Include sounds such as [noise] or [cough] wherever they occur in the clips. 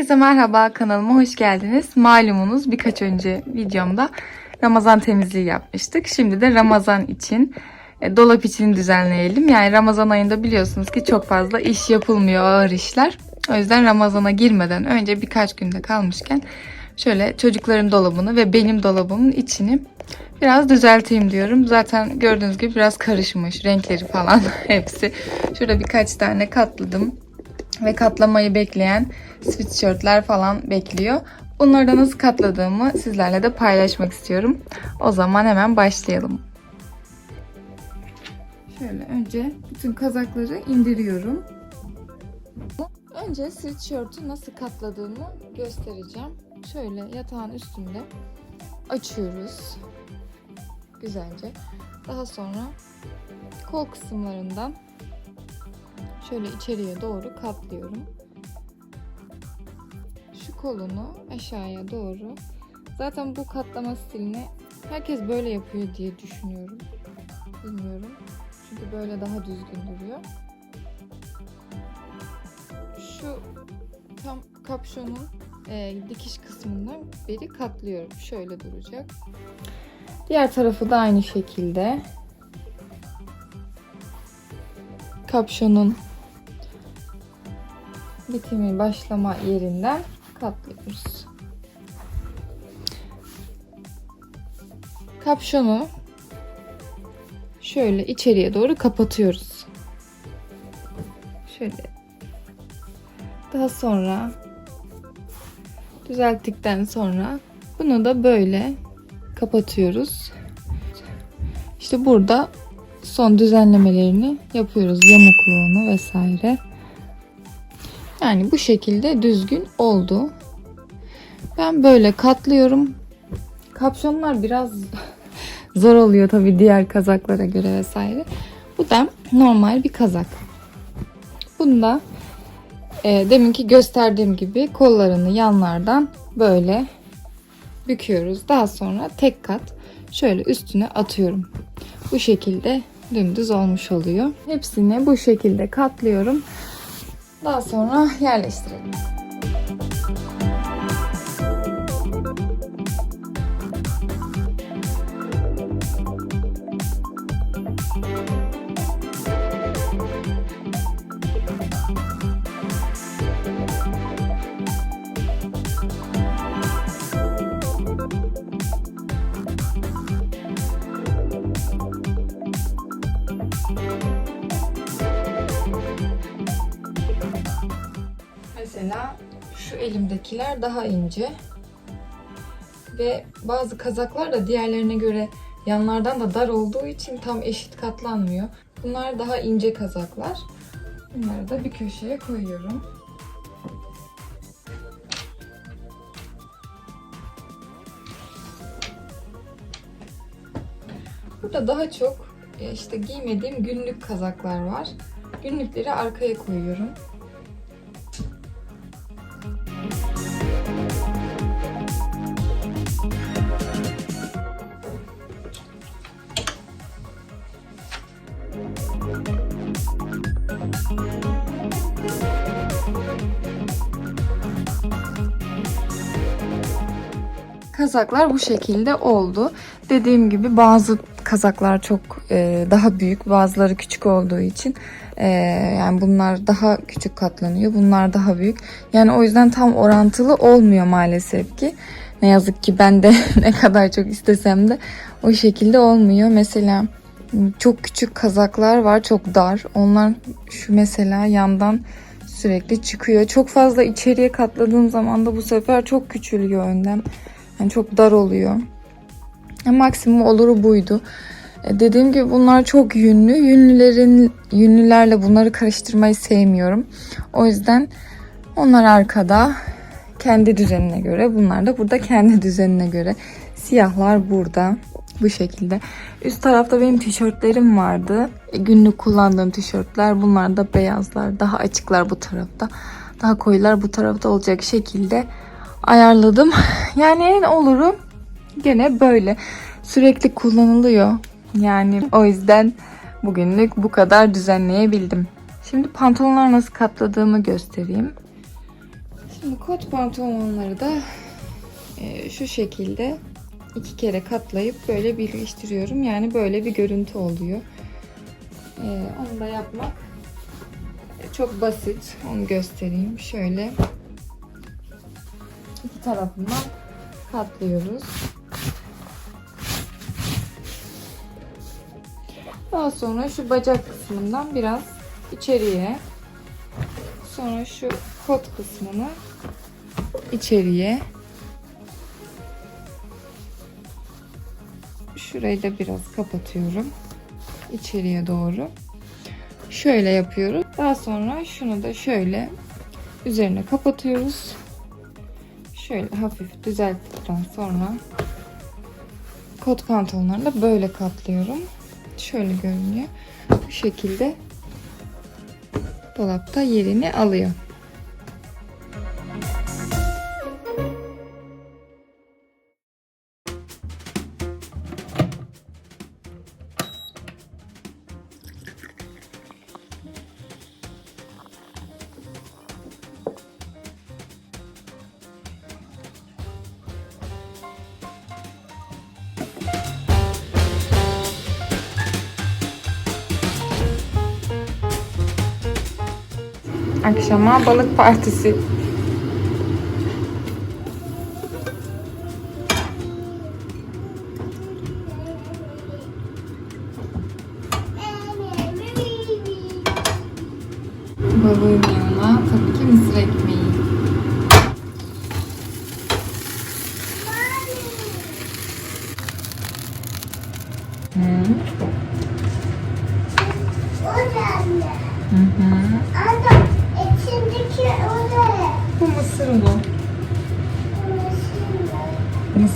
Herkese merhaba kanalıma hoş geldiniz. Malumunuz birkaç önce videomda Ramazan temizliği yapmıştık. Şimdi de Ramazan için e, dolap içini düzenleyelim. Yani Ramazan ayında biliyorsunuz ki çok fazla iş yapılmıyor, ağır işler. O yüzden Ramazan'a girmeden önce birkaç günde kalmışken şöyle çocukların dolabını ve benim dolabımın içini biraz düzelteyim diyorum. Zaten gördüğünüz gibi biraz karışmış. Renkleri falan [laughs] hepsi. Şurada birkaç tane katladım ve katlamayı bekleyen sweatshirtler falan bekliyor. Bunları da nasıl katladığımı sizlerle de paylaşmak istiyorum. O zaman hemen başlayalım. Şöyle önce bütün kazakları indiriyorum. Önce sweatshirt'ü nasıl katladığımı göstereceğim. Şöyle yatağın üstünde açıyoruz. Güzelce. Daha sonra kol kısımlarından şöyle içeriye doğru katlıyorum. Şu kolunu aşağıya doğru. Zaten bu katlama stilini herkes böyle yapıyor diye düşünüyorum. Bilmiyorum. Çünkü böyle daha düzgün duruyor. Şu tam kapşonun e, dikiş kısmından beri katlıyorum. Şöyle duracak. Diğer tarafı da aynı şekilde. Kapşonun bitimi başlama yerinden katlıyoruz. Kapşonu şöyle içeriye doğru kapatıyoruz. Şöyle. Daha sonra düzelttikten sonra bunu da böyle kapatıyoruz. İşte burada son düzenlemelerini yapıyoruz. Yamukluğunu vesaire. Yani bu şekilde düzgün oldu. Ben böyle katlıyorum. Kapşonlar biraz [laughs] zor oluyor tabii diğer kazaklara göre vesaire. Bu da normal bir kazak. Bunda e, deminki gösterdiğim gibi kollarını yanlardan böyle büküyoruz. Daha sonra tek kat şöyle üstüne atıyorum. Bu şekilde dümdüz olmuş oluyor. Hepsini bu şekilde katlıyorum. Daha sonra yerleştirelim. Mesela şu elimdekiler daha ince. Ve bazı kazaklar da diğerlerine göre yanlardan da dar olduğu için tam eşit katlanmıyor. Bunlar daha ince kazaklar. Bunları da bir köşeye koyuyorum. Burada daha çok işte giymediğim günlük kazaklar var. Günlükleri arkaya koyuyorum. Kazaklar bu şekilde oldu. Dediğim gibi bazı kazaklar çok e, daha büyük, bazıları küçük olduğu için e, yani bunlar daha küçük katlanıyor, bunlar daha büyük. Yani o yüzden tam orantılı olmuyor maalesef ki. Ne yazık ki ben de [laughs] ne kadar çok istesem de o şekilde olmuyor. Mesela çok küçük kazaklar var, çok dar. Onlar şu mesela yandan sürekli çıkıyor. Çok fazla içeriye katladığım zaman da bu sefer çok küçülüyor önden. Yani çok dar oluyor. Ya maksimum oluru buydu. E, dediğim gibi bunlar çok yünlü. Yünlülerin yünlülerle bunları karıştırmayı sevmiyorum. O yüzden onlar arkada kendi düzenine göre. Bunlar da burada kendi [laughs] düzenine göre. Siyahlar burada. Bu şekilde. Üst tarafta benim tişörtlerim vardı. E, günlük kullandığım tişörtler. Bunlar da beyazlar. Daha açıklar bu tarafta. Daha koyular bu tarafta olacak şekilde ayarladım. [laughs] Yani en oluru gene böyle. Sürekli kullanılıyor. Yani o yüzden bugünlük bu kadar düzenleyebildim. Şimdi pantolonlar nasıl katladığımı göstereyim. Şimdi kot pantolonları da e, şu şekilde iki kere katlayıp böyle birleştiriyorum. Yani böyle bir görüntü oluyor. E, onu da yapmak çok basit. Onu göstereyim. Şöyle iki tarafından katlıyoruz. Daha sonra şu bacak kısmından biraz içeriye sonra şu kot kısmını içeriye. Şurayı da biraz kapatıyorum içeriye doğru. Şöyle yapıyoruz. Daha sonra şunu da şöyle üzerine kapatıyoruz. Şöyle hafif düzelttikten sonra kot pantolonlarını da böyle katlıyorum şöyle görünüyor. Bu şekilde dolapta yerini alıyor Akşama balık partisi.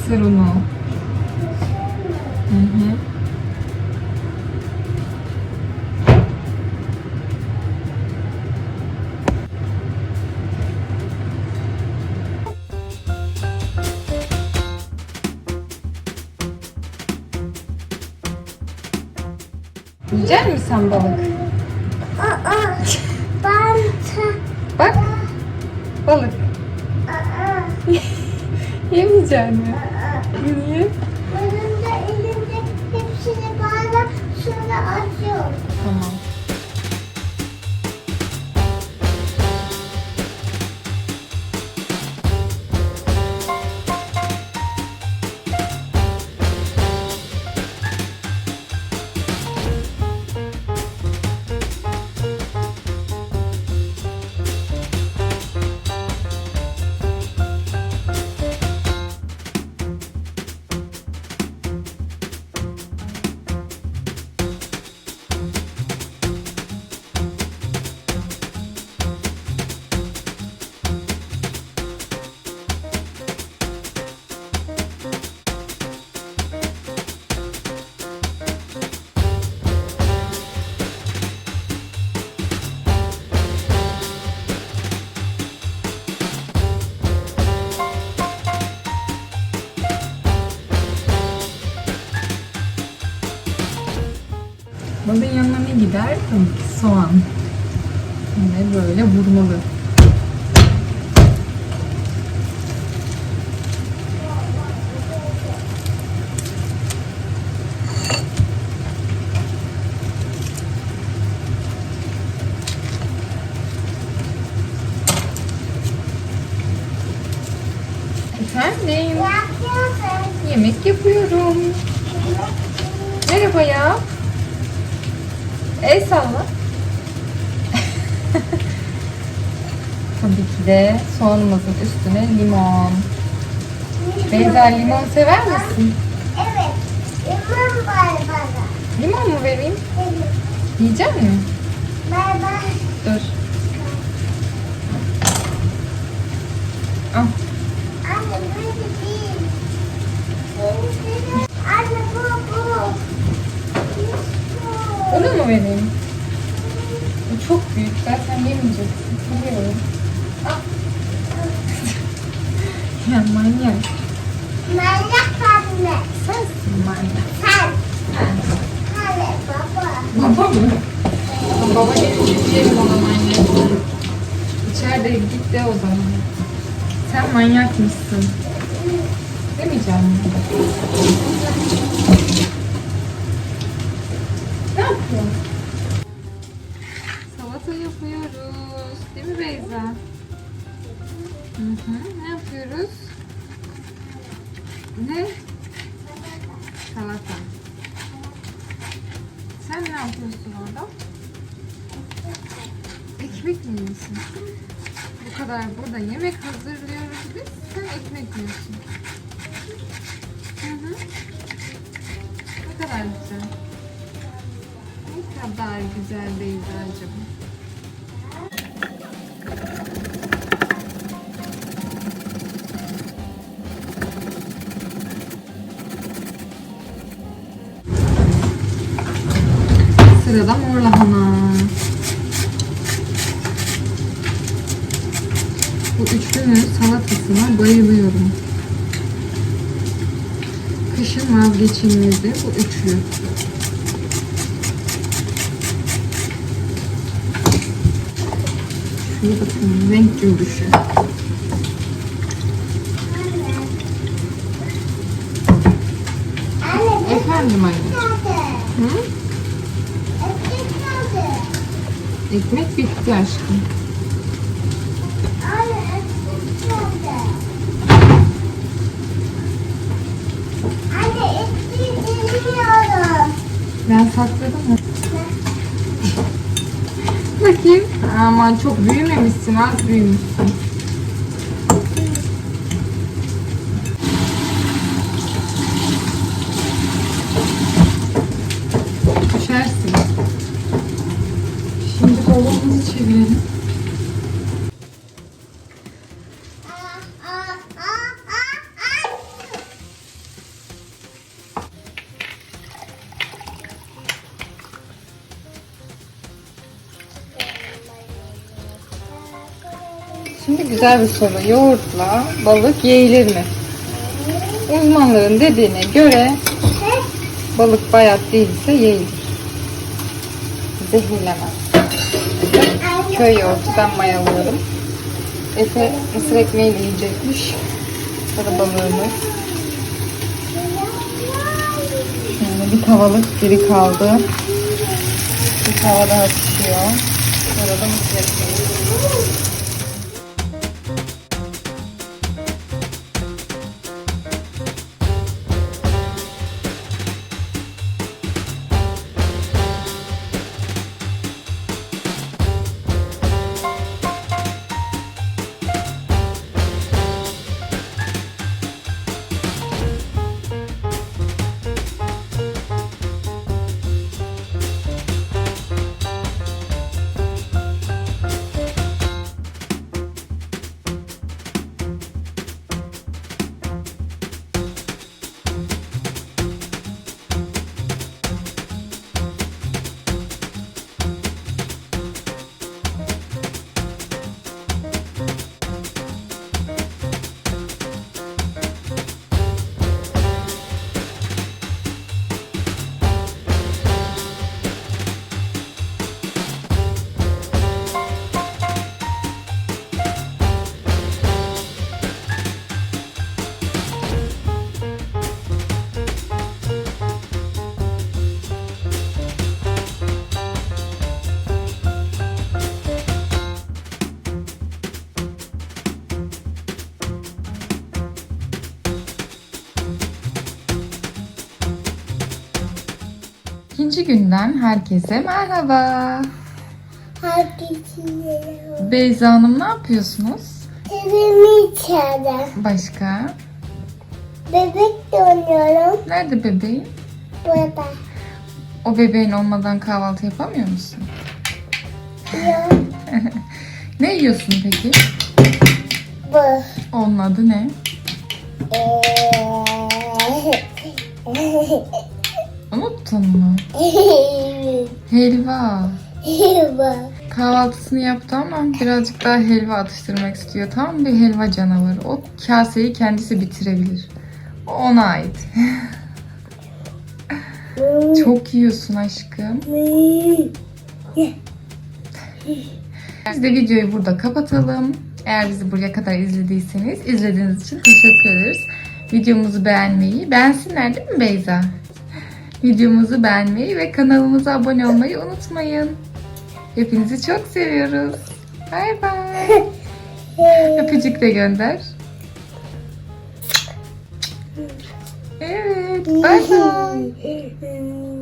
Mısır unu. Hı hı. Yiyecek misin sen balık? Aa, ben Bak. Balık. [laughs] Yemeyecek mi? Aa. Soğan. Yine böyle vurmalı. Efendim, yemek yapıyorum. Merhaba ya. El salla. Tabii ki de soğanımızın üstüne limon. Beyza limon sever misin? Evet. Limon var bana. Limon mu vereyim? Evet. Yiyecek misin? Bay bay. Dur. Al. Anne böyle değil. Benim- Anne bu bu. Bu. Onu mu vereyim? Bu çok büyük. Zaten yemeyeceksin. Biliyorum. Al. [laughs] ya manyak. Manyak anne. Sensin manyak. Sen. Sen. Hadi baba. Baba mı? Baba gelince diyelim ona manyak. İçeride gitti o zaman. Sen manyak mısın? Demeyeceğim mi? Ne? Salata. Sen ne yapıyorsun orada? Ekmek mi yiyorsun? Bu kadar burada yemek hazırlıyoruz biz. Sen ekmek yiyorsun. Hı hı. Ne kadar güzel. Ne kadar güzel değil acaba. Sırada mor lahana. Bu üçlünün salatasına bayılıyorum. Kışın vazgeçilmezi bu üçlü. Şuna bakın renk cümbüşü. Efendim anne. Hı? Ekmek nerede? Ekmek bitti aşkım. Anne ekmek bilmiyorum. Ben sakladım mı? Bakayım. Aman çok büyümemişsin, az büyümüşsün. Güzel bir soru. Yoğurtla balık yeğilir mi? Uzmanların dediğine göre balık bayat değilse yeğilir. Zehirlemez. Köy yoğurtu ben mayalıyorum. Efe mısır ekmeğiyle yiyecekmiş. Sonra balığını. Yani bir tavalık biri kaldı. Bir tava daha pişiyor. Sonra da mısır ekmeği. İkinci günden herkese merhaba. Herkesi yiyelim. Beyza Hanım ne yapıyorsunuz? Televizyon içeride. Başka? Bebek de oynuyorum. Nerede bebeğin? Burada. O bebeğin olmadan kahvaltı yapamıyor musun? Yok. [laughs] Ne yiyorsun peki? Bu. Onun adı ne? [laughs] Unuttun mu? Helva. Bu. Kahvaltısını yaptı ama birazcık daha helva atıştırmak istiyor. Tam bir helva canavarı. O kaseyi kendisi bitirebilir. O ona ait. Çok yiyorsun aşkım. Biz de videoyu burada kapatalım. Eğer bizi buraya kadar izlediyseniz izlediğiniz için teşekkür ederiz. Videomuzu beğenmeyi, beğensinler değil mi Beyza? Videomuzu beğenmeyi ve kanalımıza abone olmayı unutmayın. Hepinizi çok seviyoruz. Bay bay. [laughs] Öpücük de gönder. Evet. Bay bay. [laughs]